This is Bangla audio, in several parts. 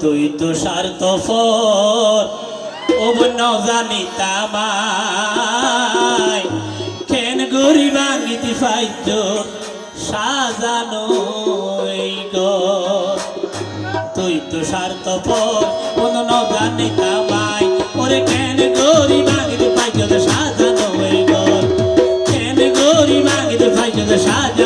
তুই তো স্বার্থপর। ও জানি তামাই, কেন গরি ভাঙিতে ফাইত সাজানো তুই তো স্বার্থপর কোন নজানি তামাই, ওরে কেন গরি ভাঙিতে পাইত সাজানো কেন গরি ভাঙিতে পাইত সাজানো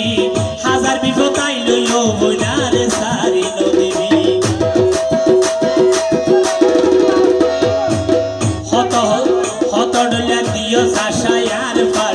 পারে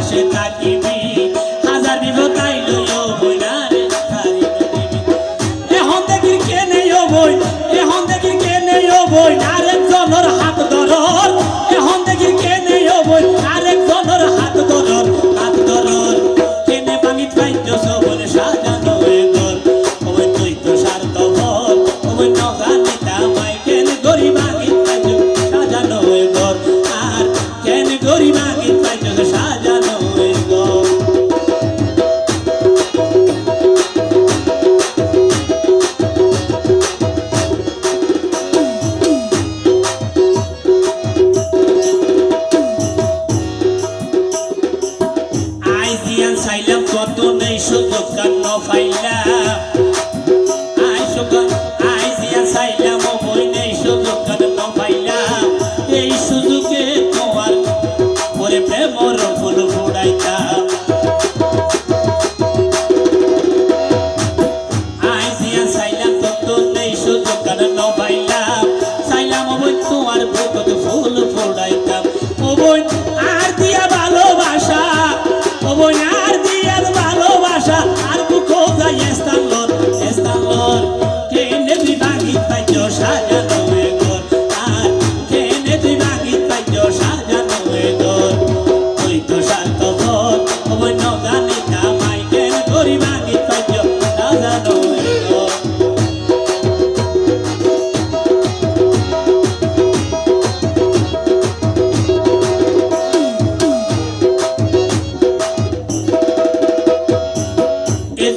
পাইলাম কত নেই সুযোগ কান্ন পাইলাম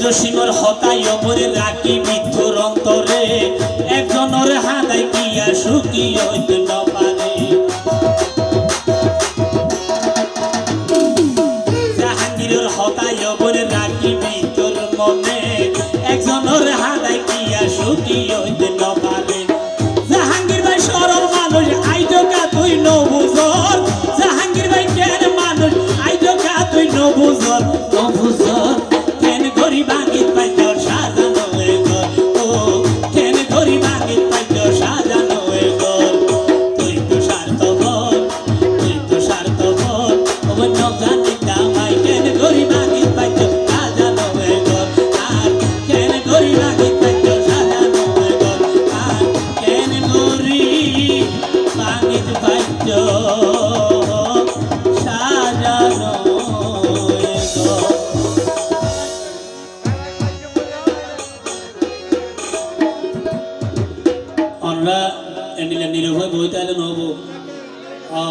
দোষীমর হতাই অপরে রাখি বিধুর অন্তরে একজনের হাদাই কিয়া সুখী হইতে নপারে জাহাঙ্গীরের হতাই অপরে রাখি মনে। একজনের എണ്ണ എണ്ണിൽ എണ്ണിൽ പോയിട്ടാലും നോക്കൂ ആ